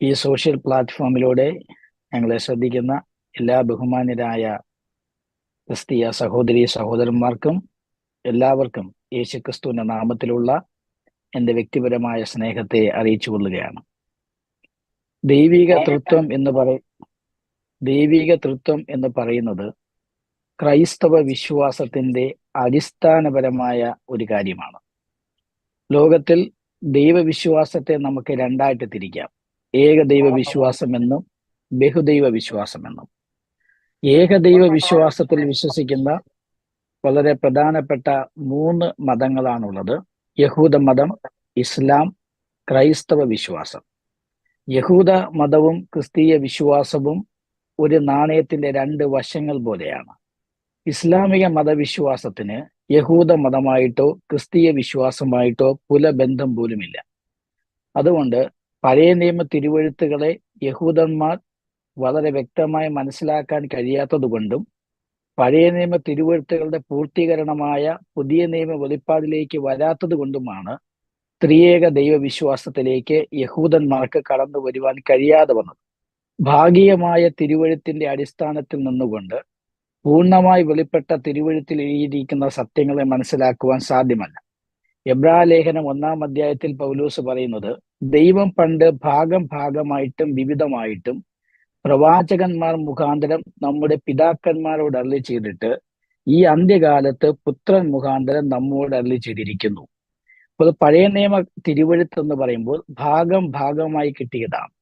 ഈ സോഷ്യൽ പ്ലാറ്റ്ഫോമിലൂടെ ഞങ്ങളെ ശ്രദ്ധിക്കുന്ന എല്ലാ ബഹുമാന്യരായ ക്രിസ്തീയ സഹോദരി സഹോദരന്മാർക്കും എല്ലാവർക്കും യേശുക്രിസ്തുവിന്റെ നാമത്തിലുള്ള എന്റെ വ്യക്തിപരമായ സ്നേഹത്തെ അറിയിച്ചു കൊള്ളുകയാണ് ദൈവിക തൃത്വം എന്ന് പറ ദൈവിക തൃത്വം എന്ന് പറയുന്നത് ക്രൈസ്തവ വിശ്വാസത്തിന്റെ അടിസ്ഥാനപരമായ ഒരു കാര്യമാണ്. ലോകത്തിൽ ദൈവവിശ്വാസത്തെ നമുക്ക് രണ്ടായിട്ട് തിരിക്കാം. ഏകദൈവ വിശ്വാസം എന്നും ബഹുദൈവ വിശ്വാസം എന്നും ഏകദൈവ വിശ്വാസത്തിൽ വിശ്വസിക്കുന്ന വളരെ പ്രധാനപ്പെട്ട മൂന്ന് മതങ്ങളാണുള്ളത്. യഹൂദ മതം ഇസ്ലാം ക്രൈസ്തവ വിശ്വാസം. യഹൂദ മതവും ക്രിസ്തീയ വിശ്വാസവും ഒരു നാണയത്തിന്റെ രണ്ട് വശങ്ങൾ പോലെയാണ്. ഇസ്ലാമിക മതവിശ്വാസത്തിന് യഹൂദ മതമായിട്ടോ ക്രിസ്തീയ വിശ്വാസമായിട്ടോ പുലബന്ധം പോലുമില്ല. അതുകൊണ്ട് പഴയ നിയമ തിരുവഴുത്തുകളെ യഹൂദന്മാർ വളരെ വ്യക്തമായി മനസ്സിലാക്കാൻ കഴിയാത്തതുകൊണ്ടും പഴയ നിയമ തിരുവഴുത്തുകളുടെ പൂർത്തീകരണമായ പുതിയ നിയമ വെളിപ്പാടിലേക്ക് വരാത്തത് കൊണ്ടുമാണ് ത്രിയേക ദൈവവിശ്വാസത്തിലേക്ക് യഹൂദന്മാർക്ക് കടന്നു വരുവാൻ കഴിയാതെ വന്നത്. ഭാഗികമായ തിരുവഴുത്തിന്റെ അടിസ്ഥാനത്തിൽ നിന്നുകൊണ്ട് പൂർണമായി വെളിപ്പെട്ട തിരുവഴുത്തിൽ എഴുതിയിരിക്കുന്ന സത്യങ്ങളെ മനസ്സിലാക്കുവാൻ സാധ്യമല്ല. എബ്രാ ലേഖനം ഒന്നാം അധ്യായത്തിൽ പൗലൂസ് പറയുന്നത് ദൈവം പണ്ട് ഭാഗം ഭാഗമായിട്ടും വിവിധമായിട്ടും പ്രവാചകന്മാർ മുഖാന്തരം നമ്മുടെ പിതാക്കന്മാരോട് അരളി ചെയ്തിട്ട് ഈ അന്ത്യകാലത്ത് പുത്രൻ മുഖാന്തരം നമ്മോട് അരളി ചെയ്തിരിക്കുന്നു. അപ്പോൾ പഴയ നിയമ തിരുവഴുത്ത് എന്ന് പറയുമ്പോൾ ഭാഗം ഭാഗമായി കിട്ടിയതാണ്.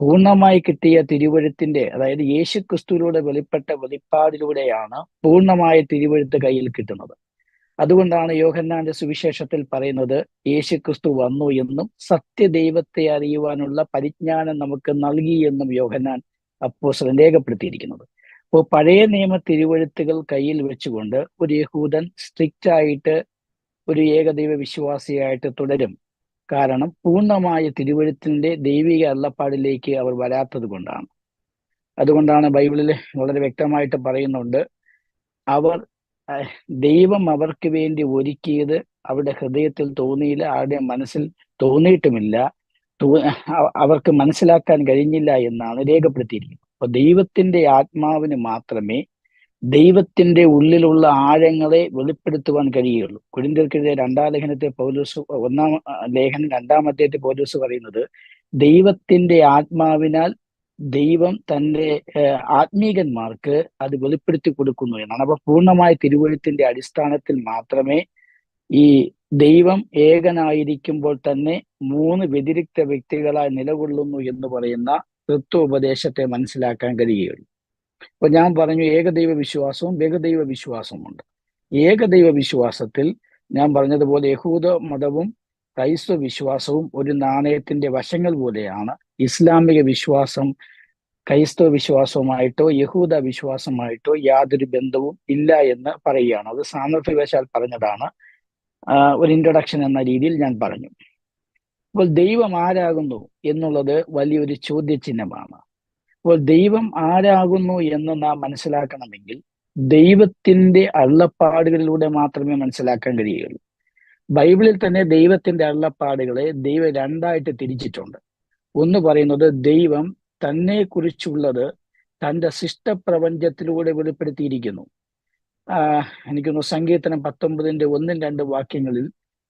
പൂർണമായി കിട്ടിയ തിരുവഴുത്തിന്റെ അതായത് യേശു ക്രിസ്തുവിലൂടെ വെളിപ്പെട്ട വെളിപ്പാടിലൂടെയാണ് പൂർണമായ തിരുവഴുത്ത് കയ്യിൽ കിട്ടുന്നത്. അതുകൊണ്ടാണ് യോഹന്നാന്റെ സുവിശേഷത്തിൽ പറയുന്നത് യേശു ക്രിസ്തു വന്നു എന്നും സത്യദൈവത്തെ അറിയുവാനുള്ള പരിജ്ഞാനം നമുക്ക് നൽകി എന്നും യോഹന്നാൻ അപ്പോ രേഖപ്പെടുത്തിയിരിക്കുന്നത്. അപ്പോൾ പഴയ നിയമ തിരുവഴുത്തുകൾ കയ്യിൽ വെച്ചുകൊണ്ട് ഒരു യഹൂദൻ സ്ട്രിക്റ്റ് ആയിട്ട് ഒരു ഏകദൈവ വിശ്വാസിയായിട്ട് തുടരും. കാരണം പൂർണമായ തിരുവഴുത്തിന്റെ ദൈവിക അള്ളപ്പാടിലേക്ക് അവർ വരാത്തത് കൊണ്ടാണ്. അതുകൊണ്ടാണ് ബൈബിളിൽ വളരെ വ്യക്തമായിട്ട് പറയുന്നുണ്ട് അവർ ദൈവം അവർക്ക് വേണ്ടി ഒരുക്കിയത് അവരുടെ ഹൃദയത്തിൽ തോന്നിയില്ല അവരുടെ മനസ്സിൽ തോന്നിയിട്ടുമില്ല. അവർക്ക് മനസ്സിലാക്കാൻ കഴിഞ്ഞില്ല എന്നാണ് രേഖപ്പെടുത്തിയിരിക്കുന്നത്. അപ്പൊ ദൈവത്തിന്റെ ആത്മാവിന് മാത്രമേ ദൈവത്തിന്റെ ഉള്ളിലുള്ള ആഴങ്ങളെ വെളിപ്പെടുത്തുവാൻ കഴിയുള്ളൂ കുടിന്തർക്കെതിരെ രണ്ടാം ലേഖനത്തെ പൗലൂസ് ഒന്നാം ലേഖനം രണ്ടാം അധ്യായത്തെ പൗലൂസ് പറയുന്നത് ദൈവത്തിന്റെ ആത്മാവിനാൽ ദൈവം തന്റെ ആത്മീകന്മാർക്ക് അത് വെളിപ്പെടുത്തി കൊടുക്കുന്നു എന്നാണ്. അപ്പൊ പൂർണമായ തിരുവഴുത്തിന്റെ അടിസ്ഥാനത്തിൽ മാത്രമേ ഈ ദൈവം ഏകനായിരിക്കുമ്പോൾ തന്നെ മൂന്ന് വ്യതിരിക്ത വ്യക്തികളായി നിലകൊള്ളുന്നു എന്ന് പറയുന്ന തൃത്വോപദേശത്തെ മനസ്സിലാക്കാൻ കഴിയുകയുള്ളൂ. അപ്പൊ ഞാൻ പറഞ്ഞു ഏകദൈവ വിശ്വാസവും ബഹുദൈവ വിശ്വാസവുമുണ്ട് ഏകദൈവ വിശ്വാസത്തിൽ ഞാൻ പറഞ്ഞതുപോലെ യഹൂദ മതവും ക്രൈസ്തവ വിശ്വാസവും ഒരു നാണയത്തിന്റെ വശങ്ങൾ പോലെയാണ്. ഇസ്ലാമിക വിശ്വാസം ക്രൈസ്തവ വിശ്വാസവുമായിട്ടോ യഹൂദ വിശ്വാസമായിട്ടോ യാതൊരു ബന്ധവും ഇല്ല എന്ന് പറയുകയാണ്. അത് സാന്ദർഭികവശാൽ പറഞ്ഞതാണ്. ഒരു ഇൻട്രൊഡക്ഷൻ എന്ന രീതിയിൽ ഞാൻ പറഞ്ഞു. അപ്പോൾ ദൈവം ആരാകുന്നു എന്നുള്ളത് വലിയൊരു ചോദ്യചിഹ്നമാണ്. അപ്പോൾ ദൈവം ആരാകുന്നു എന്ന് നാം മനസ്സിലാക്കണമെങ്കിൽ ദൈവത്തിന്റെ അള്ളപ്പാടുകളിലൂടെ മാത്രമേ മനസ്സിലാക്കാൻ കഴിയുകയുള്ളൂ. ബൈബിളിൽ തന്നെ ദൈവത്തിന്റെ അള്ളപ്പാടുകളെ ദൈവം രണ്ടായിട്ട് തിരിച്ചിട്ടുണ്ട്. ഒന്ന് പറയുന്നത് ദൈവം തന്നെ കുറിച്ചുള്ളത് തന്റെ ശിഷ്ടപ്രപഞ്ചത്തിലൂടെ വെളിപ്പെടുത്തിയിരിക്കുന്നു. എനിക്കൊന്ന് സങ്കീർത്തനം പത്തൊമ്പതിന്റെ ഒന്നും രണ്ട് വാക്യങ്ങളിൽ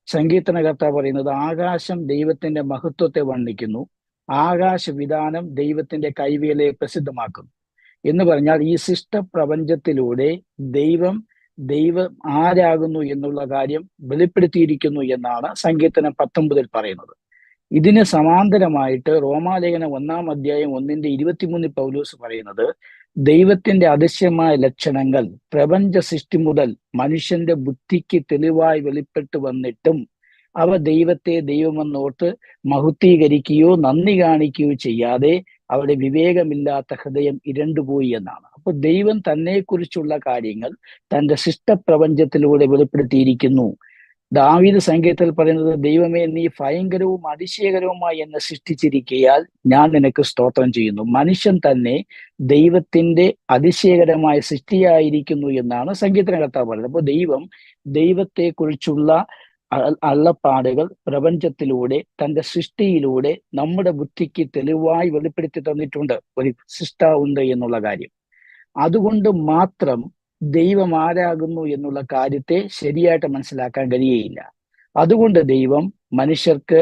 സങ്കീർത്തനകർത്ത പറയുന്നത് ആകാശം ദൈവത്തിന്റെ മഹത്വത്തെ വർണിക്കുന്നു. ആകാശ വിധാനം ദൈവത്തിന്റെ കൈവേലയെ പ്രസിദ്ധമാക്കുന്നു. എന്ന് പറഞ്ഞാൽ ഈ ശിഷ്ടപ്രപഞ്ചത്തിലൂടെ ദൈവം ദൈവം ആരാകുന്നു എന്നുള്ള കാര്യം വെളിപ്പെടുത്തിയിരിക്കുന്നു എന്നാണ് സങ്കീർത്തനം പത്തൊമ്പതിൽ പറയുന്നത്. ഇതിന് സമാന്തരമായിട്ട് റോമാലേഖനം ഒന്നാം അധ്യായം ഒന്നിന്റെ ഇരുപത്തിമൂന്നിൽ പൗലൂസ് പറയുന്നത് ദൈവത്തിന്റെ അദൃശ്യമായ ലക്ഷണങ്ങൾ പ്രപഞ്ച സൃഷ്ടി മുതൽ മനുഷ്യന്റെ ബുദ്ധിക്ക് തെളിവായി വെളിപ്പെട്ടു വന്നിട്ടും അവ ദൈവത്തെ ദൈവമെന്നോർത്ത് മഹുത്തീകരിക്കുകയോ നന്ദി കാണിക്കുകയോ ചെയ്യാതെ അവിടെ വിവേകമില്ലാത്ത ഹൃദയം ഇരണ്ടുപോയി എന്നാണ്. അപ്പൊ ദൈവം തന്നെ കുറിച്ചുള്ള കാര്യങ്ങൾ തന്റെ ശിഷ്ടപ്രപഞ്ചത്തിലൂടെ വെളിപ്പെടുത്തിയിരിക്കുന്നു. ദാവീദ് സംഗീതത്തിൽ പറയുന്നത് ദൈവമേ നീ ഭയങ്കരവും അതിശയകരവുമായി എന്നെ സൃഷ്ടിച്ചിരിക്കയാൽ ഞാൻ നിനക്ക് സ്തോത്രം ചെയ്യുന്നു. മനുഷ്യൻ തന്നെ ദൈവത്തിന്റെ അതിശയകരമായ സൃഷ്ടിയായിരിക്കുന്നു എന്നാണ് സംഗീതനകർത്താവ് പറയുന്നത്. അപ്പോൾ ദൈവം ദൈവത്തെക്കുറിച്ചുള്ള അള്ളപ്പാടുകൾ പ്രപഞ്ചത്തിലൂടെ തന്റെ സൃഷ്ടിയിലൂടെ നമ്മുടെ ബുദ്ധിക്ക് തെളിവായി വെളിപ്പെടുത്തി തന്നിട്ടുണ്ട്. ഒരു സൃഷ്ട ഉണ്ട് എന്നുള്ള കാര്യം. അതുകൊണ്ട് മാത്രം ദൈവം ആരാകുന്നു എന്നുള്ള കാര്യത്തെ ശരിയായിട്ട് മനസ്സിലാക്കാൻ കഴിയുകയില്ല. അതുകൊണ്ട് ദൈവം മനുഷ്യർക്ക്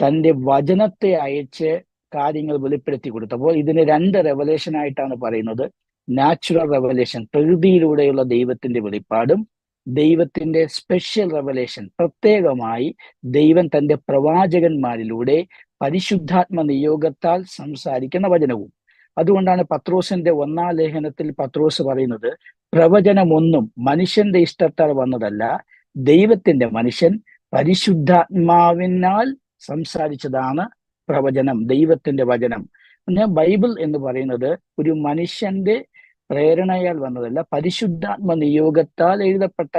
തന്റെ വചനത്തെ അയച്ച് കാര്യങ്ങൾ വെളിപ്പെടുത്തി കൊടുത്തപ്പോൾ ഇതിന് രണ്ട് റെവലേഷൻ ആയിട്ടാണ് പറയുന്നത്. നാച്ചുറൽ റെവലേഷൻ പ്രകൃതിയിലൂടെയുള്ള ദൈവത്തിന്റെ വെളിപ്പാടും ദൈവത്തിന്റെ സ്പെഷ്യൽ റെവലേഷൻ പ്രത്യേകമായി ദൈവം തന്റെ പ്രവാചകന്മാരിലൂടെ പരിശുദ്ധാത്മ നിയോഗത്താൽ സംസാരിക്കുന്ന വചനവും. അതുകൊണ്ടാണ് പത്രോസിന്റെ ഒന്നാം ലേഖനത്തിൽ പത്രോസ് പറയുന്നത് പ്രവചനമൊന്നും മനുഷ്യന്റെ ഇഷ്ടത്താൽ വന്നതല്ല. ദൈവത്തിന്റെ മനുഷ്യൻ പരിശുദ്ധാത്മാവിനാൽ സംസാരിച്ചതാണ് പ്രവചനം ദൈവത്തിന്റെ വചനം. ബൈബിൾ എന്ന് പറയുന്നത് ഒരു മനുഷ്യന്റെ പ്രേരണയാൽ വന്നതല്ല പരിശുദ്ധാത്മ നിയോഗത്താൽ എഴുതപ്പെട്ട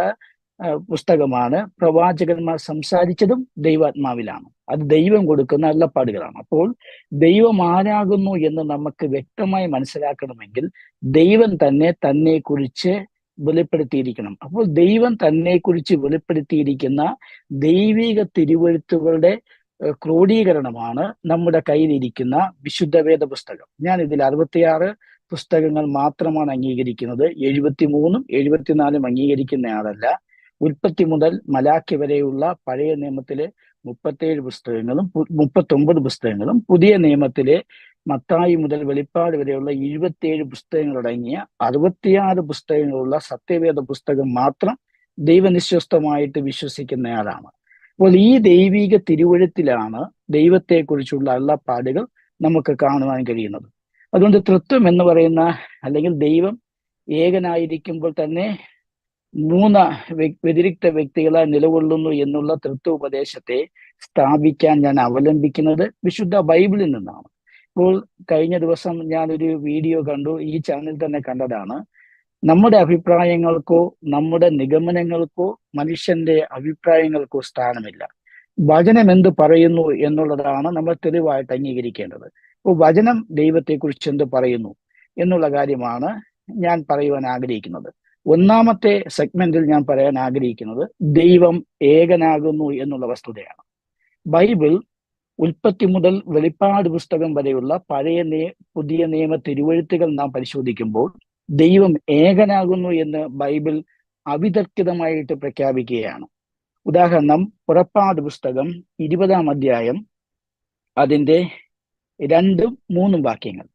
പുസ്തകമാണ്. പ്രവാചകന്മാർ സംസാരിച്ചതും ദൈവാത്മാവിലാണ്. അത് ദൈവം കൊടുക്കുന്ന അള്ളപ്പാടുകളാണ് അപ്പോൾ ദൈവം ആരാകുന്നു എന്ന് നമുക്ക് വ്യക്തമായി മനസ്സിലാക്കണമെങ്കിൽ ദൈവം തന്നെ തന്നെ കുറിച്ച് വെളിപ്പെടുത്തിയിരിക്കണം. അപ്പോൾ ദൈവം തന്നെ കുറിച്ച് വെളിപ്പെടുത്തിയിരിക്കുന്ന ദൈവിക തിരുവഴുത്തുകളുടെ ക്രോഡീകരണമാണ് നമ്മുടെ കയ്യിലിരിക്കുന്ന വിശുദ്ധ വേദ പുസ്തകം. ഞാൻ ഇതിൽ അറുപത്തിയാറ് പുസ്തകങ്ങൾ മാത്രമാണ് അംഗീകരിക്കുന്നത്. എഴുപത്തിമൂന്നും എഴുപത്തിനാലും അംഗീകരിക്കുന്ന ആളല്ല ഉൽപ്പത്തി മുതൽ മലാക്കി വരെയുള്ള പഴയ നിയമത്തിലെ മുപ്പത്തേഴ് പുസ്തകങ്ങളും മുപ്പത്തൊമ്പത് പുസ്തകങ്ങളും പുതിയ നിയമത്തിലെ മത്തായി മുതൽ വെളിപ്പാട് വരെയുള്ള എഴുപത്തിയേഴ് പുസ്തകങ്ങളടങ്ങിയ അറുപത്തിയാറ് പുസ്തകങ്ങളുള്ള സത്യവേദ പുസ്തകം മാത്രം ദൈവനിശ്വസ്തമായിട്ട് വിശ്വസിക്കുന്നയാളാണ്. അപ്പോൾ ഈ ദൈവിക തിരുവഴുത്തിലാണ് ദൈവത്തെക്കുറിച്ചുള്ള അള്ളപ്പാടുകൾ നമുക്ക് കാണുവാൻ കഴിയുന്നത്. അതുകൊണ്ട് തൃത്വം എന്ന് പറയുന്ന അല്ലെങ്കിൽ ദൈവം ഏകനായിരിക്കുമ്പോൾ തന്നെ മൂന്ന് വ്യതിരിക്ത വ്യക്തികളായി നിലകൊള്ളുന്നു എന്നുള്ള തൃത്വോപദേശത്തെ സ്ഥാപിക്കാൻ ഞാൻ അവലംബിക്കുന്നത് വിശുദ്ധ ബൈബിളിൽ നിന്നാണ്. ഇപ്പോൾ കഴിഞ്ഞ ദിവസം ഞാനൊരു വീഡിയോ കണ്ടു ഈ ചാനൽ തന്നെ കണ്ടതാണ്. നമ്മുടെ അഭിപ്രായങ്ങൾക്കോ നമ്മുടെ നിഗമനങ്ങൾക്കോ മനുഷ്യന്റെ അഭിപ്രായങ്ങൾക്കോ സ്ഥാനമില്ല. വചനം എന്ത് പറയുന്നു എന്നുള്ളതാണ് നമ്മൾ തെളിവായിട്ട് അംഗീകരിക്കേണ്ടത്. ഇപ്പോൾ വചനം ദൈവത്തെക്കുറിച്ച് എന്ത് പറയുന്നു എന്നുള്ള കാര്യമാണ് ഞാൻ പറയുവാൻ ആഗ്രഹിക്കുന്നത്. ഒന്നാമത്തെ സെഗ്മെന്റിൽ ഞാൻ പറയാൻ ആഗ്രഹിക്കുന്നത് ദൈവം ഏകനാകുന്നു എന്നുള്ള വസ്തുതയാണ്. ബൈബിൾ ഉൽപ്പത്തി മുതൽ വെളിപ്പാട് പുസ്തകം വരെയുള്ള പഴയ നേ പുതിയ നിയമ തിരുവഴുത്തുകൾ നാം പരിശോധിക്കുമ്പോൾ ദൈവം ഏകനാകുന്നു എന്ന് ബൈബിൾ അവിതർക്കിതമായിട്ട് പ്രഖ്യാപിക്കുകയാണ്. ഉദാഹരണം പുറപ്പാട് പുസ്തകം ഇരുപതാം അധ്യായം അതിന്റെ രണ്ടും മൂന്നും വാക്യങ്ങൾ.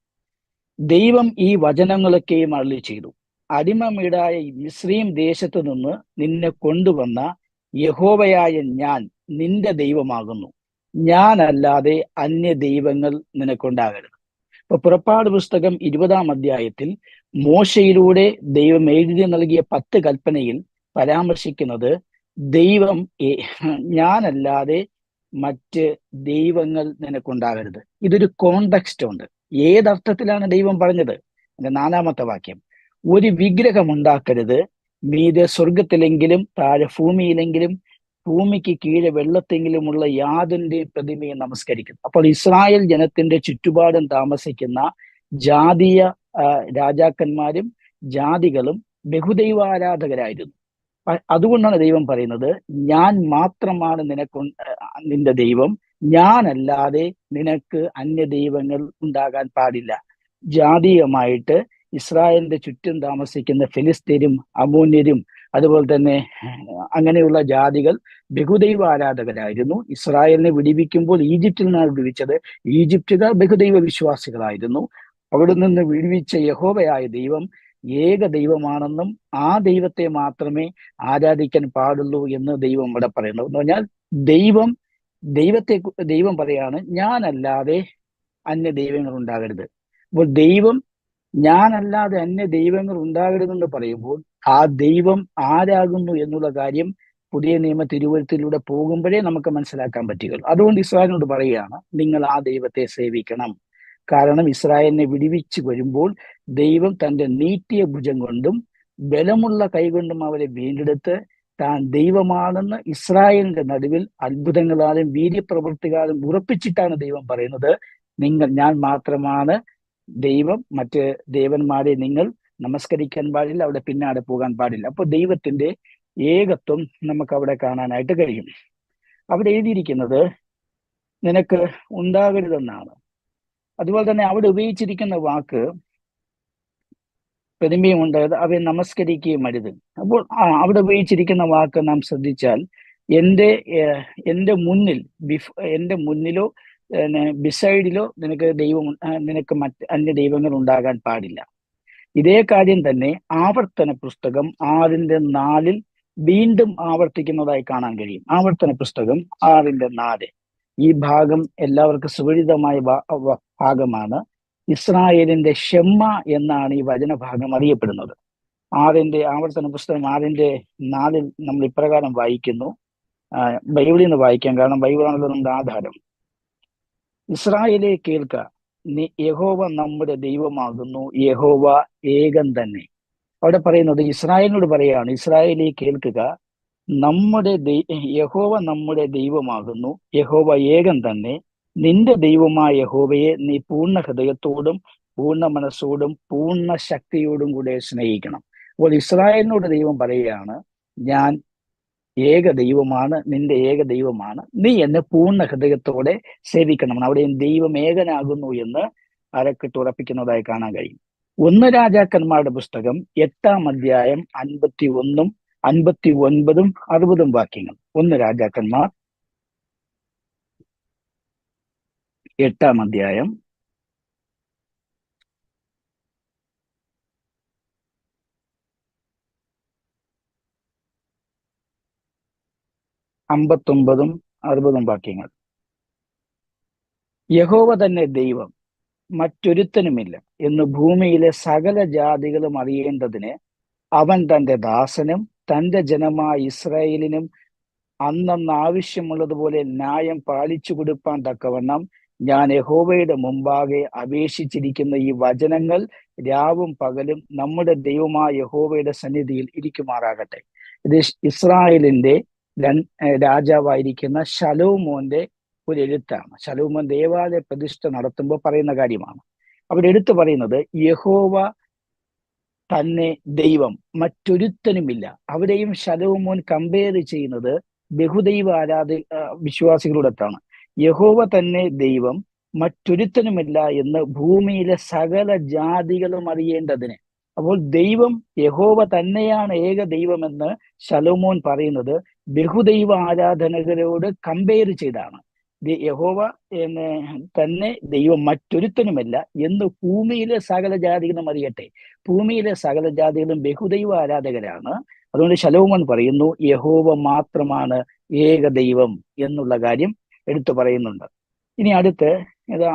ദൈവം ഈ വചനങ്ങളൊക്കെയും അള്ളി ചെയ്തു. അടിമമീടായ മിശ്രീം ദേശത്തു നിന്ന് നിന്നെ കൊണ്ടുവന്ന യഹോവയായ ഞാൻ നിന്റെ ദൈവമാകുന്നു. ഞാനല്ലാതെ അന്യ ദൈവങ്ങൾ നിനക്കുണ്ടാകരുത്. ഇപ്പൊ പുറപ്പാട് പുസ്തകം ഇരുപതാം അധ്യായത്തിൽ മോശയിലൂടെ ദൈവം എഴുതി നൽകിയ പത്ത് കൽപ്പനയിൽ പരാമർശിക്കുന്നത് ദൈവം ഞാനല്ലാതെ മറ്റ് ദൈവങ്ങൾ നിനക്കുണ്ടാകരുത്. ഇതൊരു കോണ്ടക്സ്റ്റ് ഉണ്ട്. ഏതർത്ഥത്തിലാണ് ദൈവം പറഞ്ഞത്? നാലാമത്തെ വാക്യം. ഒരു വിഗ്രഹം ഉണ്ടാക്കരുത് മീതെ സ്വർഗത്തിലെങ്കിലും താഴെ ഭൂമിയിലെങ്കിലും ഭൂമിക്ക് കീഴെ വെള്ളത്തെങ്കിലുമുള്ള യാതൊന്റെ പ്രതിമയെ നമസ്കരിക്കുന്നു അപ്പോൾ ഇസ്രായേൽ ജനത്തിന്റെ ചുറ്റുപാടും താമസിക്കുന്ന ജാതീയ രാജാക്കന്മാരും ജാതികളും ബഹുദൈവാരാധകരായിരുന്നു. അതുകൊണ്ടാണ് ദൈവം പറയുന്നത് ഞാൻ മാത്രമാണ് നിനക്ക് നിന്റെ ദൈവം. ഞാനല്ലാതെ നിനക്ക് അന്യ ദൈവങ്ങൾ ഉണ്ടാകാൻ പാടില്ല. ജാതീയമായിട്ട് ഇസ്രായേലിന്റെ ചുറ്റും താമസിക്കുന്ന ഫിലിസ്തീനും അമൂന്യരും അതുപോലെ തന്നെ അങ്ങനെയുള്ള ജാതികൾ ബഹുദൈവ ആരാധകരായിരുന്നു. ഇസ്രായേലിനെ വിടിവിക്കുമ്പോൾ ഈജിപ്തിൽ നിന്നാണ് വിടുവിച്ചത്. ഈജിപ്തുകാർ ബഹുദൈവ വിശ്വാസികളായിരുന്നു. അവിടെ നിന്ന് വിടുവിച്ച യഹോവയായ ദൈവം ഏക ദൈവമാണെന്നും ആ ദൈവത്തെ മാത്രമേ ആരാധിക്കാൻ പാടുള്ളൂ എന്ന് ദൈവം ഇവിടെ പറയുന്നു. എന്ന് പറഞ്ഞാൽ ദൈവം ദൈവത്തെ ദൈവം പറയാണ് ഞാനല്ലാതെ അന്യ ദൈവങ്ങൾ ഉണ്ടാകരുത്. അപ്പോൾ ദൈവം ഞാനല്ലാതെ അന്യ ദൈവങ്ങൾ ഉണ്ടാകരുതെന്ന് പറയുമ്പോൾ ആ ദൈവം ആരാകുന്നു എന്നുള്ള കാര്യം പുതിയ നിയമ തിരുവരുത്തിലൂടെ പോകുമ്പോഴേ നമുക്ക് മനസ്സിലാക്കാൻ പറ്റുകയുള്ളൂ. അതുകൊണ്ട് ഇസ്രായേലിനോട് പറയുകയാണ് നിങ്ങൾ ആ ദൈവത്തെ സേവിക്കണം. കാരണം ഇസ്രായേലിനെ വിടിവിച്ച് വരുമ്പോൾ ദൈവം തന്റെ നീട്ടിയ ഭുജം കൊണ്ടും ബലമുള്ള കൈകൊണ്ടും അവരെ വീണ്ടെടുത്ത് താൻ ദൈവമാണെന്ന് ഇസ്രായേലിന്റെ നടുവിൽ അത്ഭുതങ്ങളാലും വീര്യപ്രവൃത്തികളാലും ഉറപ്പിച്ചിട്ടാണ് ദൈവം പറയുന്നത്. നിങ്ങൾ ഞാൻ മാത്രമാണ് ദൈവം മറ്റ് ദേവന്മാരെ നിങ്ങൾ നമസ്കരിക്കാൻ പാടില്ല അവിടെ പിന്നാടെ പോകാൻ പാടില്ല. അപ്പോൾ ദൈവത്തിന്റെ ഏകത്വം നമുക്ക് അവിടെ കാണാനായിട്ട് കഴിയും. അവിടെ എഴുതിയിരിക്കുന്നത് നിനക്ക് ഉണ്ടാകരുതെന്നാണ്. അതുപോലെ തന്നെ അവിടെ ഉപയോഗിച്ചിരിക്കുന്ന വാക്ക് പെരുമയും ഉണ്ടായത് അവയെ നമസ്കരിക്കുകയും അരുത്. അപ്പോൾ അവിടെ ഉപയോഗിച്ചിരിക്കുന്ന വാക്ക് നാം ശ്രദ്ധിച്ചാൽ എന്റെ എന്റെ മുന്നിൽ ബിഫ് എന്റെ മുന്നിലോ ബിസൈഡിലോ നിനക്ക് ദൈവം നിനക്ക് മറ്റ് അന്യ ദൈവങ്ങൾ ഉണ്ടാകാൻ പാടില്ല. ഇതേ കാര്യം തന്നെ ആവർത്തന പുസ്തകം ആറിന്റെ നാലിൽ വീണ്ടും ആവർത്തിക്കുന്നതായി കാണാൻ കഴിയും. ആവർത്തന പുസ്തകം ആറിന്റെ നാല്. ഈ ഭാഗം എല്ലാവർക്കും സുപരിതമായ ഭാഗമാണ്. ഇസ്രായേലിന്റെ ഷെമ്മ എന്നാണ് ഈ വചനഭാഗം അറിയപ്പെടുന്നത്. ആറിന്റെ ആവർത്തന പുസ്തകം ആറിന്റെ നാലിൽ നമ്മൾ ഇപ്രകാരം വായിക്കുന്നു. ബൈബിളിൽ നിന്ന് വായിക്കാം. കാരണം ബൈബിളാണല്ലോ നമ്മുടെ ആധാരം. ഇസ്രായേലെ കേൾക്ക. നീ യഹോവ നമ്മുടെ ദൈവമാകുന്നു. യഹോവ ഏകൻ തന്നെ. അവിടെ പറയുന്നത് ഇസ്രായേലിനോട് പറയാണ്. ഇസ്രായേലെ കേൾക്കുക നമ്മുടെ യഹോവ നമ്മുടെ ദൈവമാകുന്നു. യഹോവ ഏകൻ തന്നെ. നിന്റെ ദൈവമായ യഹോവയെ നീ പൂർണ ഹൃദയത്തോടും പൂർണ മനസ്സോടും പൂർണ ശക്തിയോടും കൂടെ സ്നേഹിക്കണം. അപ്പോൾ ഇസ്രായേലിനോട് ദൈവം പറയുകയാണ് ഞാൻ ഏക ദൈവമാണ് നിന്റെ ഏക ദൈവമാണ് നീ എന്നെ പൂർണ ഹൃദയത്തോടെ സേവിക്കണം. അവിടെ ദൈവം ഏകനാകുന്നു എന്ന് അരക്കിട്ട് ഉറപ്പിക്കുന്നതായി കാണാൻ കഴിയും. ഒന്ന് രാജാക്കന്മാരുടെ പുസ്തകം എട്ടാം അധ്യായം അൻപത്തി ഒന്നും അൻപത്തി ഒൻപതും അറുപതും വാക്യങ്ങൾ. ഒന്ന് രാജാക്കന്മാർ എട്ടാം അധ്യായം അമ്പത്തൊമ്പതും അറുപതും വാക്യങ്ങൾ. യഹോവ തന്നെ ദൈവം മറ്റൊരുത്തനുമില്ല എന്ന് ഭൂമിയിലെ സകല ജാതികളും അറിയേണ്ടതിന് അവൻ തന്റെ ദാസനും തന്റെ ജനമായ ഇസ്രായേലിനും അന്നന്ന് ആവശ്യമുള്ളതുപോലെ ന്യായം പാലിച്ചു കൊടുപ്പാൻ തക്കവണ്ണം ഞാൻ യഹോവയുടെ മുമ്പാകെ അപേക്ഷിച്ചിരിക്കുന്ന ഈ വചനങ്ങൾ രാവും പകലും നമ്മുടെ ദൈവമായ യഹോവയുടെ സന്നിധിയിൽ ഇരിക്കുമാറാകട്ടെ. ഇത് ഇസ്രായേലിന്റെ രാജാവായിരിക്കുന്ന ശലോമോന്റെ ഒരു എഴുത്താണ്. ശലോമോൻ ദേവാലയ പ്രതിഷ്ഠ നടത്തുമ്പോൾ പറയുന്ന കാര്യമാണ്. അവിടെ എടുത്തു പറയുന്നത് യഹോവ തന്നെ ദൈവം മറ്റൊരുത്തനുമില്ല. അവിടെയും ശലോമോൻ കമ്പയർ ചെയ്യുന്നത് ബഹുദൈവ ആരാധ വിശ്വാസികളോടത്താണ് യഹോവ തന്നെ ദൈവം മറ്റൊരുത്തനുമില്ല എന്ന് ഭൂമിയിലെ സകല ജാതികളും അറിയേണ്ടതിന്. അപ്പോൾ ദൈവം യഹോവ തന്നെയാണ് ഏക ദൈവമെന്ന് ശലോമോൻ പറയുന്നത്. ബഹുദൈവ ആരാധനകരോട് കമ്പയർ ചെയ്താണ്. യഹോവ എന്ന് തന്നെ ദൈവം മറ്റൊരുത്തനുമല്ല എന്ന് ഭൂമിയിലെ സകല ജാതികളും അറിയട്ടെ. ഭൂമിയിലെ സകല ജാതികളും ബഹുദൈവ ആരാധകരാണ്. അതുകൊണ്ട് ശലോമൻ പറയുന്നു യഹോവ മാത്രമാണ് ഏകദൈവം എന്നുള്ള കാര്യം എടുത്തു പറയുന്നുണ്ട്. ഇനി അടുത്ത് ഇത്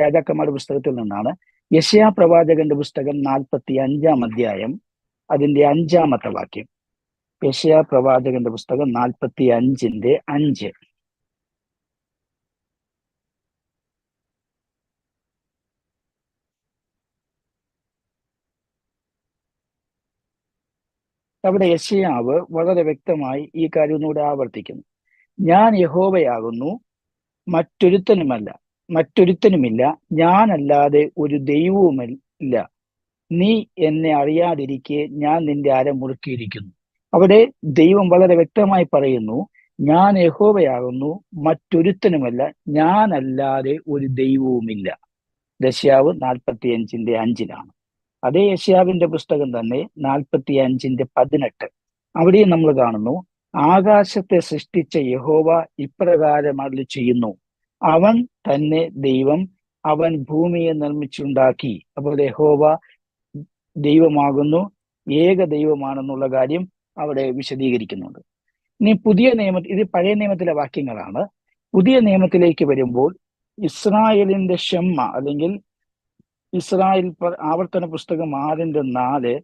രാജാക്കന്മാരുടെ പുസ്തകത്തിൽ നിന്നാണ് യശയാ പ്രവാചകന്റെ പുസ്തകം നാൽപ്പത്തി അഞ്ചാം അധ്യായം അതിന്റെ അഞ്ചാമത്തെ വാക്യം. യശയാ പ്രവാചകന്റെ പുസ്തകം നാൽപ്പത്തി അഞ്ചിന്റെ അഞ്ച്. അവിടെ യശയാവ് വളരെ വ്യക്തമായി ഈ കാര്യം ഒന്നുകൂടെ ആവർത്തിക്കുന്നു. ഞാൻ യഹോവയാകുന്നു മറ്റൊരുത്തനുമല്ല മറ്റൊരുത്തനുമില്ല ഞാനല്ലാതെ ഒരു ദൈവവുമില്ല. നീ എന്നെ അറിയാതിരിക്കെ ഞാൻ നിന്റെ അര മുറുക്കിയിരിക്കുന്നു. അവിടെ ദൈവം വളരെ വ്യക്തമായി പറയുന്നു ഞാൻ യഹോവയാകുന്നു മറ്റൊരുത്തനുമല്ല ഞാനല്ലാതെ ഒരു ദൈവവുമില്ല. ദശ്യാവ് നാൽപ്പത്തി അഞ്ചിന്റെ അഞ്ചിലാണ്. അതേ യശ്യാവിന്റെ പുസ്തകം തന്നെ നാൽപ്പത്തി അഞ്ചിന്റെ പതിനെട്ട്. അവിടെയും നമ്മൾ കാണുന്നു ആകാശത്തെ സൃഷ്ടിച്ച യഹോവ ഇപ്രകാരം അരുളി ചെയ്യുന്നു. അവൻ തന്നെ ദൈവം അവൻ ഭൂമിയെ നിർമ്മിച്ചുണ്ടാക്കി. അപ്പോൾ യഹോവ ദൈവമാകുന്നു ഏക ദൈവമാണെന്നുള്ള കാര്യം അവിടെ വിശദീകരിക്കുന്നുണ്ട്. ഇനി പുതിയ നിയമ ഇത് പഴയ നിയമത്തിലെ വാക്യങ്ങളാണ്. പുതിയ നിയമത്തിലേക്ക് വരുമ്പോൾ ഇസ്രായേലിന്റെ ഷെമ്മ അല്ലെങ്കിൽ ഇസ്രായേൽ ആവർത്തന പുസ്തകം ആറിന്റെ നാല്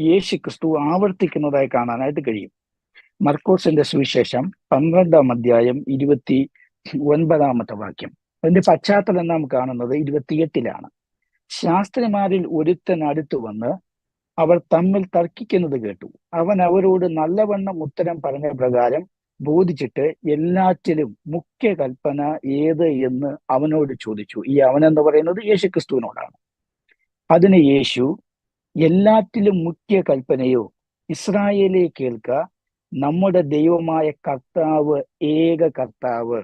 യേശു ക്രിസ്തു ആവർത്തിക്കുന്നതായി കാണാനായിട്ട് കഴിയും. മർക്കോസിന്റെ സുവിശേഷം പന്ത്രണ്ടാം അധ്യായം ഇരുപത്തി ഒൻപതാമത്തെ വാക്യം. അതിന്റെ പശ്ചാത്തലം നാം കാണുന്നത് ഇരുപത്തിയെട്ടിലാണ്. ശാസ്ത്രിമാരിൽ ഒരുത്തൻ അടുത്തു വന്ന് അവർ തമ്മിൽ തർക്കിക്കുന്നത് കേട്ടു. അവൻ അവരോട് നല്ലവണ്ണം ഉത്തരം പറഞ്ഞ പ്രകാരം ബോധിച്ചിട്ട് എല്ലാറ്റിലും മുഖ്യ കൽപ്പന ഏത് എന്ന് അവനോട് ചോദിച്ചു. ഈ അവൻ എന്ന് പറയുന്നത് യേശു ക്രിസ്തുവിനോടാണ് അതിന് യേശു എല്ലാറ്റിലും മുഖ്യ കൽപ്പനയോ? ഇസ്രായേലെ കേൾക്ക നമ്മുടെ ദൈവമായ കർത്താവ് ഏക കർത്താവ്.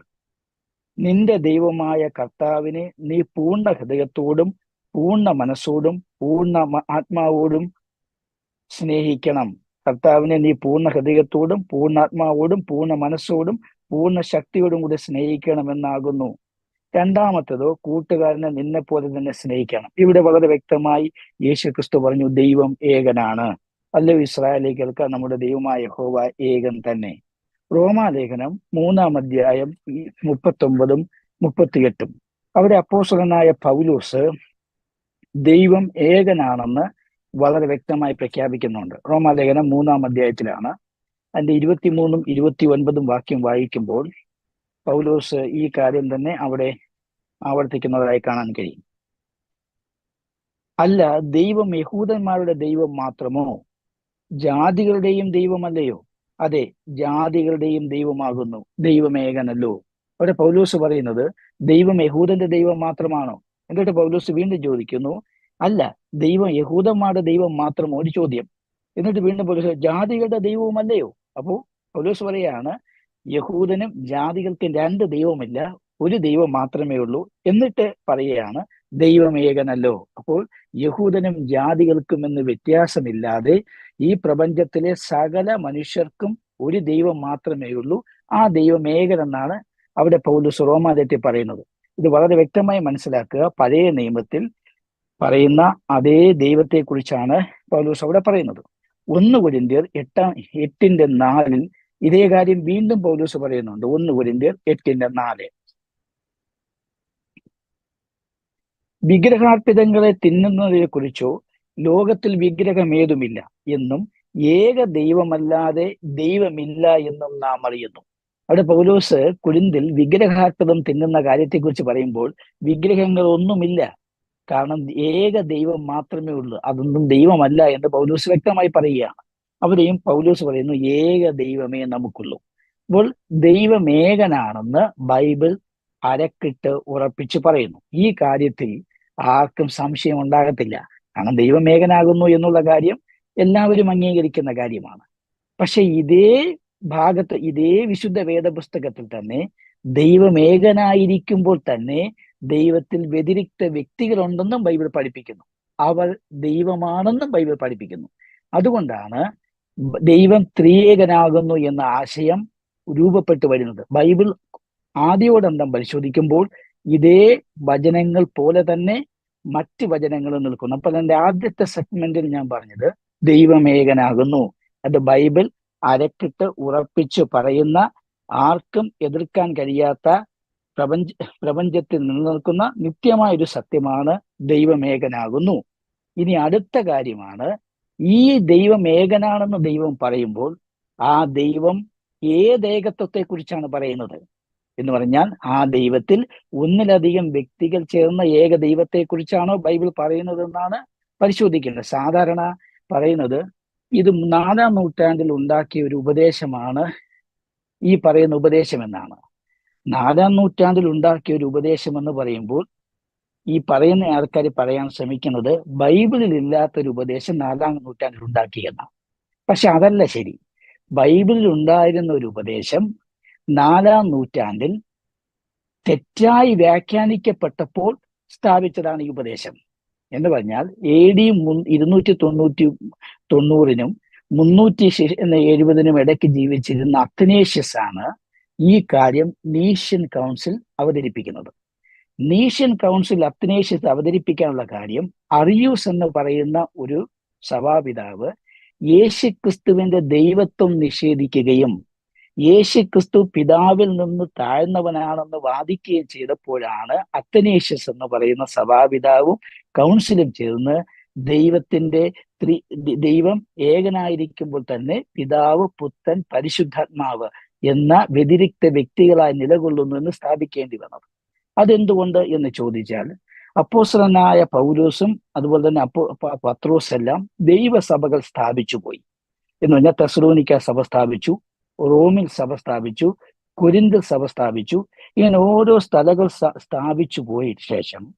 നിന്റെ ദൈവമായ കർത്താവിനെ നീ പൂർണ ഹൃദയത്തോടും പൂർണ മനസ്സോടും പൂർണ ആത്മാവോടും സ്നേഹിക്കണം. കർത്താവിനെ നീ പൂർണ ഹൃദയത്തോടും പൂർണാത്മാവോടും പൂർണ മനസ്സോടും പൂർണ ശക്തിയോടും കൂടി സ്നേഹിക്കണമെന്നാകുന്നു. രണ്ടാമത്തതോ കൂട്ടുകാരനെ നിന്നെ പോലെ തന്നെ സ്നേഹിക്കണം. ഇവിടെ വളരെ വ്യക്തമായി യേശു ക്രിസ്തു പറഞ്ഞു ദൈവം ഏകനാണ്. അല്ല ഇസ്രായേലികൾക്ക് നമ്മുടെ ദൈവമായ ഹോവ ഏകൻ തന്നെ. റോമാലേഖനം മൂന്നാം അധ്യായം മുപ്പത്തൊമ്പതും മുപ്പത്തിയെട്ടും. അവിടെ അപ്പോസലനായ പൗലൂസ് ദൈവം ഏകനാണെന്ന് വളരെ വ്യക്തമായി പ്രഖ്യാപിക്കുന്നുണ്ട്. റോമാലേഖനം മൂന്നാം അധ്യായത്തിലാണ്. അതിന്റെ ഇരുപത്തിമൂന്നും ഇരുപത്തി ഒൻപതും വാക്യം വായിക്കുമ്പോൾ പൗലോസ് ഈ കാര്യം തന്നെ അവിടെ ആവർത്തിക്കുന്നതായി കാണാൻ കഴിയും. അല്ല ദൈവം യഹൂദന്മാരുടെ ദൈവം മാത്രമോ? ജാതികളുടെയും ദൈവമല്ലയോ? അതെ ജാതികളുടെയും ദൈവമാകുന്നു. ദൈവമേകനല്ലോ. അവിടെ പൗലൂസ് പറയുന്നത് ദൈവം യഹൂദന്റെ ദൈവം മാത്രമാണോ? എന്നിട്ട് പൗലൂസ് വീണ്ടും ചോദിക്കുന്നു അല്ല ദൈവം യഹൂദന്മാരുടെ ദൈവം മാത്രം ഒരു ചോദ്യം. എന്നിട്ട് വീണ്ടും പോലീസ് ജാതികളുടെ ദൈവവുമല്ലയോ? അപ്പോ പൗലോസ് പറയാണ് യഹൂദനും ജാതികൾക്കും രണ്ട് ദൈവമില്ല ഒരു ദൈവം മാത്രമേ ഉള്ളൂ എന്നിട്ട് പറയുകയാണ് ദൈവം ഏകനല്ലോ അപ്പോൾ യഹൂദനും ജാതികൾക്കും എന്ന് വ്യത്യാസമില്ലാതെ ഈ പ്രപഞ്ചത്തിലെ സകല മനുഷ്യർക്കും ഒരു ദൈവം മാത്രമേ ഉള്ളൂ. ആ ദൈവം ഏകനെന്നാണ് അവിടെ പൗലുസ് റോമാലയത്തിൽ പറയുന്നത്. ഇത് വളരെ വ്യക്തമായി മനസ്സിലാക്കുക. പഴയ നിയമത്തിൽ പറയുന്ന അതേ ദൈവത്തെക്കുറിച്ചാണ് പൗലൂസ് അവിടെ പറയുന്നത്. ഒന്ന് കുരിന്തിയർ എട്ടാം എട്ടിന്റെ നാലിൽ ഇതേ കാര്യം വീണ്ടും പൗലൂസ് പറയുന്നുണ്ട്. ഒന്ന് കുരിന്തിയർ എട്ടിന്റെ നാല്. വിഗ്രഹാർപ്പിതങ്ങളെ തിന്നുന്നതിനെ കുറിച്ചോ ലോകത്തിൽ വിഗ്രഹമേതുമില്ല എന്നും ഏക ദൈവമല്ലാതെ ദൈവമില്ല എന്നും നാം അറിയുന്നു. അവിടെ പൗലോസ് കുരിന്തിൽ വിഗ്രഹാർപ്പിതം തിന്നുന്ന കാര്യത്തെക്കുറിച്ച് പറയുമ്പോൾ വിഗ്രഹങ്ങളൊന്നുമില്ല. കാരണം ഏക ദൈവം മാത്രമേ ഉള്ളൂ. അതൊന്നും ദൈവമല്ല എന്ന് പൗലൂസ് വ്യക്തമായി പറയുകയാണ്. അവിടെയും പൗലൂസ് പറയുന്നു ഏക ദൈവമേ നമുക്കുള്ളൂ. അപ്പോൾ ദൈവമേകനാണെന്ന് ബൈബിൾ അരക്കിട്ട് ഉറപ്പിച്ച് പറയുന്നു. ഈ കാര്യത്തിൽ ആർക്കും സംശയം ഉണ്ടാകത്തില്ല. കാരണം ദൈവമേകനാകുന്നു എന്നുള്ള കാര്യം എല്ലാവരും അംഗീകരിക്കുന്ന കാര്യമാണ്. പക്ഷെ ഇതേ ഭാഗത്ത് ഇതേ വിശുദ്ധ വേദപുസ്തകത്തിൽ തന്നെ ദൈവമേകനായിരിക്കുമ്പോൾ തന്നെ ദൈവത്തിൽ വ്യതിരിക്ത വ്യക്തികളുണ്ടെന്നും ബൈബിൾ പഠിപ്പിക്കുന്നു. അവർ ദൈവമാണെന്നും ബൈബിൾ പഠിപ്പിക്കുന്നു. അതുകൊണ്ടാണ് ദൈവം ത്രിയേകനാകുന്നു എന്ന ആശയം രൂപപ്പെട്ടു വരുന്നത്. ബൈബിൾ ആദ്യോടന്തം പരിശോധിക്കുമ്പോൾ ഇതേ വചനങ്ങൾ പോലെ തന്നെ മറ്റ് വചനങ്ങളും നിൽക്കുന്നു. അപ്പൊ എന്റെ ആദ്യത്തെ സെഗ്മെന്റിൽ ഞാൻ പറഞ്ഞത് ദൈവമേകനാകുന്നു. അത് ബൈബിൾ അരക്കിട്ട് ഉറപ്പിച്ചു പറയുന്ന ആർക്കും എതിർക്കാൻ കഴിയാത്ത പ്രപഞ്ച പ്രപഞ്ചത്തിൽ നിലനിൽക്കുന്ന നിത്യമായ ഒരു സത്യമാണ് ദൈവമേകനാകുന്നു ഇനി അടുത്ത കാര്യമാണ് ഈ ദൈവമേകനാണെന്ന് ദൈവം പറയുമ്പോൾ ആ ദൈവം ഏതേകത്വത്തെ കുറിച്ചാണ് പറയുന്നത്? എന്ന് പറഞ്ഞാൽ ആ ദൈവത്തിൽ ഒന്നിലധികം വ്യക്തികൾ ചേർന്ന ഏക ദൈവത്തെ കുറിച്ചാണോ ബൈബിൾ പറയുന്നത് എന്നാണ് പരിശോധിക്കേണ്ടത്. സാധാരണ പറയുന്നത് ഇത് നാലാം നൂറ്റാണ്ടിൽ ഉണ്ടാക്കിയ ഒരു ഉപദേശമാണ് ഈ പറയുന്ന ഉപദേശം എന്നാണ്. നാലാം നൂറ്റാണ്ടിൽ ഉണ്ടാക്കിയ ഒരു ഉപദേശം എന്ന് പറയുമ്പോൾ ഈ പറയുന്ന ആൾക്കാർ പറയാൻ ശ്രമിക്കുന്നത് ബൈബിളിൽ ഇല്ലാത്തൊരു ഉപദേശം നാലാം നൂറ്റാണ്ടിൽ ഉണ്ടാക്കിയെന്നാണ് പക്ഷെ അതല്ല ശരി. ബൈബിളിൽ ഉണ്ടായിരുന്ന ഒരു ഉപദേശം നാലാം നൂറ്റാണ്ടിൽ തെറ്റായി വ്യാഖ്യാനിക്കപ്പെട്ടപ്പോൾ സ്ഥാപിച്ചതാണ് ഈ ഉപദേശം. എന്ന് പറഞ്ഞാൽ എ ഡി ഇരുന്നൂറ്റി തൊണ്ണൂറ്റി തൊണ്ണൂറിനും മുന്നൂറ്റി എഴുപതിനും ഇടയ്ക്ക് ജീവിച്ചിരുന്ന അത്തനേഷ്യസ് ആണ് ഈ കാര്യം നീഷ്യൻ കൗൺസിൽ അവതരിപ്പിക്കുന്നത്. നീഷ്യൻ കൗൺസിൽ അത്തനേഷ്യസ് അവതരിപ്പിക്കാനുള്ള കാര്യം അറിയൂസ് എന്ന് പറയുന്ന ഒരു സഭാപിതാവ് യേശുക്രിസ്തുവിന്റെ ദൈവത്വം നിഷേധിക്കുകയും യേശുക്രിസ്തു പിതാവിൽ നിന്ന് താഴ്ന്നവനാണെന്ന് വാദിക്കുകയും ചെയ്തപ്പോഴാണ് അത്തനേഷ്യസ് എന്ന് പറയുന്ന സഭാപിതാവും കൗൺസിലും ചേർന്ന് ദൈവത്തിന്റെ ദൈവം ഏകനായിരിക്കുമ്പോൾ തന്നെ പിതാവ് പുത്തൻ പരിശുദ്ധാത്മാവ് എന്ന വ്യതിരിക്ത വ്യക്തികളായി നിലകൊള്ളുന്നു എന്ന് സ്ഥാപിക്കേണ്ടി വന്നത്. അതെന്തുകൊണ്ട് എന്ന് ചോദിച്ചാൽ അപ്പോസ്തലനായ പൗലോസും അതുപോലെ തന്നെ അപ്പോ പത്രോസ് എല്ലാം ദൈവസഭകൾ സ്ഥാപിച്ചു പോയി എന്ന് പറഞ്ഞാൽ തെസ്ലോനിക്ക സഭ സ്ഥാപിച്ചു റോമിൽ സഭ സ്ഥാപിച്ചു കുരിന്തിൽ സഭ സ്ഥാപിച്ചു ഇങ്ങനെ ഓരോ സ്ഥലകൾ സ്ഥാപിച്ചു പോയ ശേഷം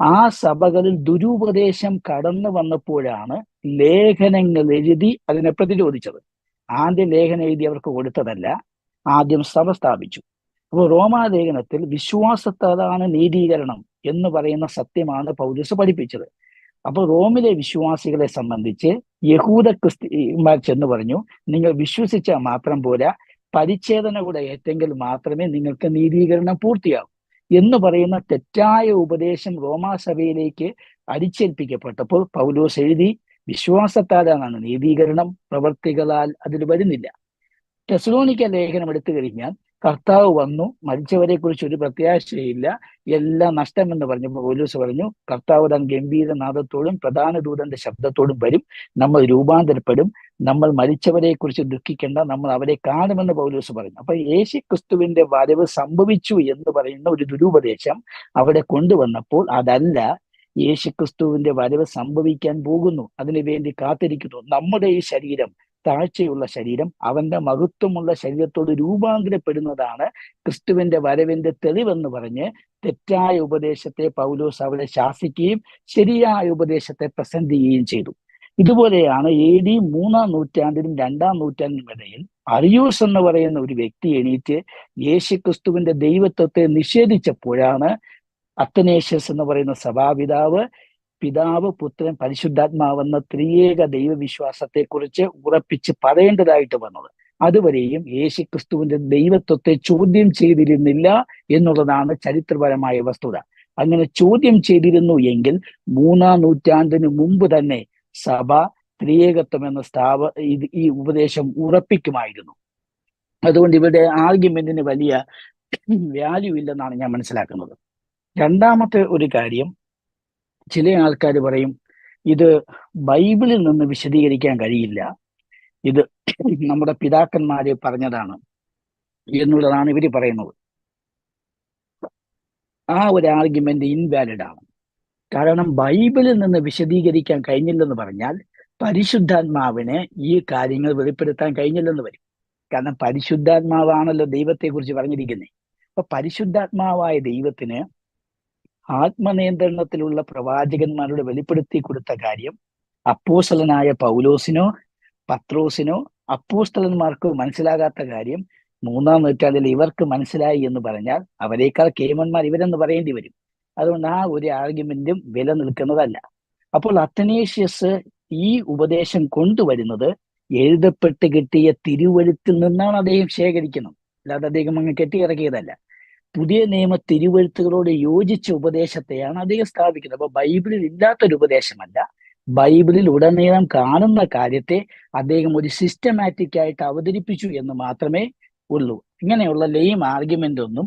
ആ സഭകളിൽ ദുരുപദേശം കടന്നു വന്നപ്പോഴാണ് ലേഖനങ്ങൾ എഴുതി അതിനെ പ്രതിരോധിച്ചത്. ആദ്യ ലേഖനം എഴുതി അവർക്ക് കൊടുത്തതല്ല ആദ്യം സഭ സ്ഥാപിച്ചു. അപ്പോൾ റോമാലേഖനത്തിൽ വിശ്വാസത്താലാണ് നീതീകരണം എന്ന് പറയുന്ന സത്യമാണ് പൗലോസ് പഠിപ്പിച്ചത്. അപ്പോൾ റോമിലെ വിശ്വാസികളെ സംബന്ധിച്ച് യഹൂദ ക്രിസ്ത്യന്മാർ ചെന്ന് പറഞ്ഞു നിങ്ങൾ വിശ്വസിച്ചാൽ മാത്രം പോരാ പരിച്ഛേദന കൂടെ ഏറ്റെങ്കിൽ മാത്രമേ നിങ്ങൾക്ക് നീതീകരണം പൂർത്തിയാകൂ എന്ന് പറയുന്ന തെറ്റായ ഉപദേശം റോമാസഭയിലേക്ക് അടിച്ചേൽപ്പിക്കപ്പെട്ടപ്പോൾ പൗലോസ് എഴുതി വിശ്വാസത്താലാണ് നീതീകരണം പ്രവർത്തികളാൽ അതിൽ വരുന്നില്ല. ടെസ്ലോണിക്ക ലേഖനം എടുത്തു കഴിഞ്ഞാൽ കർത്താവ് വന്നു മരിച്ചവരെ കുറിച്ച് ഒരു പ്രത്യാശയില്ല എല്ലാം നഷ്ടമെന്ന് പറഞ്ഞപ്പോൾ പോലീസ് പറഞ്ഞു കർത്താവ് താൻ ഗംഭീരനാഥത്തോടും പ്രധാന ദൂതന്റെ ശബ്ദത്തോടും വരും. നമ്മൾ രൂപാന്തരപ്പെടും. നമ്മൾ മരിച്ചവരെ കുറിച്ച് ദുഃഖിക്കേണ്ട. നമ്മൾ അവരെ കാണുമെന്ന് പൗലൂസ് പറഞ്ഞു. അപ്പൊ യേശു ക്രിസ്തുവിന്റെ വരവ് സംഭവിച്ചു എന്ന് പറയുന്ന ഒരു ദുരുപദേശം അവിടെ കൊണ്ടുവന്നപ്പോൾ അതല്ല യേശുക്രിസ്തുവിന്റെ വരവ് സംഭവിക്കാൻ പോകുന്നു. അതിനുവേണ്ടി കാത്തിരിക്കുന്നു. നമ്മുടെ ഈ ശരീരം താഴ്ചയുള്ള ശരീരം അവന്റെ മഹത്വമുള്ള ശരീരത്തോട് രൂപാന്തരപ്പെടുന്നതാണ് ക്രിസ്തുവിന്റെ വരവിന്റെ തെളിവെന്ന് പറഞ്ഞ് തെറ്റായ ഉപദേശത്തെ പൗലോസ് അവിടെ ശാസിക്കുകയും ശരിയായ ഉപദേശത്തെ പ്രസന്റ് ചെയ്യുകയും ചെയ്തു. ഇതുപോലെയാണ് എ ഡി മൂന്നാം നൂറ്റാണ്ടിനും രണ്ടാം നൂറ്റാണ്ടിനും ഇടയിൽ അറിയൂസ് എന്ന് പറയുന്ന ഒരു വ്യക്തി എണീറ്റ് യേശു ക്രിസ്തുവിന്റെ ദൈവത്വത്തെ നിഷേധിച്ചപ്പോഴാണ് അത്തനേഷ്യസ് എന്ന് പറയുന്ന സഭാപിതാവ് പിതാവ് പുത്രൻ പരിശുദ്ധാത്മാവെന്ന ത്രിയേക ദൈവവിശ്വാസത്തെ കുറിച്ച് ഉറപ്പിച്ച് പറയേണ്ടതായിട്ട് വന്നത്. അതുവരെയും യേശു ക്രിസ്തുവിന്റെ ദൈവത്വത്തെ ചോദ്യം ചെയ്തിരുന്നില്ല എന്നുള്ളതാണ് ചരിത്രപരമായ വസ്തുത. അങ്ങനെ ചോദ്യം ചെയ്തിരുന്നു എങ്കിൽ മൂന്നാം നൂറ്റാണ്ടിന് മുമ്പ് തന്നെ സഭ ത്രിയേകത്വം എന്ന സ്ഥാപ ഈ ഉപദേശം ഉറപ്പിക്കുമായിരുന്നു. അതുകൊണ്ട് ഇവരുടെ ആർഗ്യുമെന്റിന് വലിയ വാല്യൂ ഇല്ലെന്നാണ് ഞാൻ മനസ്സിലാക്കുന്നത്. രണ്ടാമത്തെ ഒരു കാര്യം ചില ആൾക്കാർ പറയും ഇത് ബൈബിളിൽ നിന്ന് വിശദീകരിക്കാൻ കഴിയില്ല. ഇത് നമ്മുടെ പിതാക്കന്മാര് പറഞ്ഞതാണ് എന്നുള്ളതാണ് ഇവർ പറയുന്നത്. ആ ഒരു ആർഗ്യുമെന്റ് ഇൻവാലിഡ് ആണ്. കാരണം ബൈബിളിൽ നിന്ന് വിശദീകരിക്കാൻ കഴിഞ്ഞില്ലെന്ന് പറഞ്ഞാൽ പരിശുദ്ധാത്മാവിനെ ഈ കാര്യങ്ങൾ വെളിപ്പെടുത്താൻ കഴിഞ്ഞില്ലെന്ന് വരും. കാരണം പരിശുദ്ധാത്മാവാണല്ലോ ദൈവത്തെക്കുറിച്ച് പറഞ്ഞിരിക്കുന്നത് അപ്പൊ പരിശുദ്ധാത്മാവായ ദൈവത്തിന് ആത്മനിയന്ത്രണത്തിലുള്ള പ്രവാചകന്മാരുടെ വെളിപ്പെടുത്തി കൊടുത്ത കാര്യം അപ്പോസ്തലനായ പൗലോസിനോ പത്രോസിനോ അപ്പോസ്തലന്മാർക്കോ മനസ്സിലാകാത്ത കാര്യം മൂന്നാം നൂറ്റാണ്ടിൽ ഇവർക്ക് മനസ്സിലായി എന്ന് പറഞ്ഞാൽ അവരെക്കാൾ കേമന്മാർ ഇവരെന്ന് പറയേണ്ടി വരും. അതുകൊണ്ട് ആ ഒരു ആർഗ്യുമെന്റും വില നിൽക്കുന്നതല്ല. അപ്പോൾ അത്തനേഷ്യസ് ഈ ഉപദേശം കൊണ്ടുവരുന്നത് എഴുതപ്പെട്ട് കിട്ടിയ തിരുവഴുത്തിൽ നിന്നാണ് അദ്ദേഹം ശേഖരിക്കുന്നത്. അല്ലാതെ അദ്ദേഹം അങ്ങ് കെട്ടിയിറക്കിയതല്ല. പുതിയ നിയമ തിരുവഴുത്തുകളോട് യോജിച്ച ഉപദേശത്തെയാണ് അദ്ദേഹം സ്ഥാപിക്കുന്നത്. അപ്പൊ ബൈബിളിൽ ഇല്ലാത്തൊരു ഉപദേശമല്ല. ബൈബിളിൽ ഉടനീളം കാണുന്ന കാര്യത്തെ അദ്ദേഹം ഒരു സിസ്റ്റമാറ്റിക് ആയിട്ട് അവതരിപ്പിച്ചു എന്ന് മാത്രമേ ഉള്ളൂ. ഇങ്ങനെയുള്ള ലെയിം ആർഗ്യുമെന്റ് ഒന്നും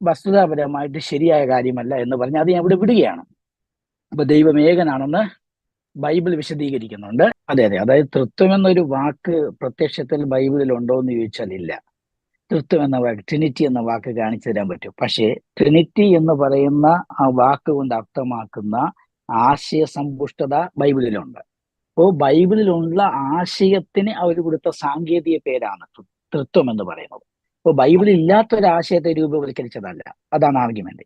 വസ്തുതാപരമായിട്ട് ശരിയായ കാര്യമല്ല എന്ന് പറഞ്ഞ് അത് ഞാൻ ഇവിടെ വിടുകയാണ്. അപ്പൊ ദൈവം ഏകനാണെന്ന് ബൈബിൾ വിശദീകരിക്കുന്നുണ്ട്. അതെ അതെ. അതായത് തൃത്വം എന്നൊരു വാക്ക് പ്രത്യക്ഷത്തിൽ ബൈബിളിൽ ഉണ്ടോ എന്ന് ചോദിച്ചാൽ ഇല്ല. തൃത്വം എന്ന വാക്ക് ട്രിനിറ്റി എന്ന വാക്ക് കാണിച്ചു തരാൻ പറ്റും. പക്ഷേ ട്രിനിറ്റി എന്ന് പറയുന്ന ആ വാക്ക് കൊണ്ട് അർത്ഥമാക്കുന്ന ആശയ സമ്പുഷ്ടത ബൈബിളിലുണ്ട്. അപ്പോൾ ബൈബിളിലുള്ള ആശയത്തിന് അവർ കൊടുത്ത സാങ്കേതിക പേരാണ് തൃത്വം എന്ന് പറയുന്നത്. അപ്പോൾ ബൈബിളിൽ ആശയത്തെ രൂപവൽക്കരിച്ചതല്ല. അതാണ് ആർഗ്യുമെന്റ്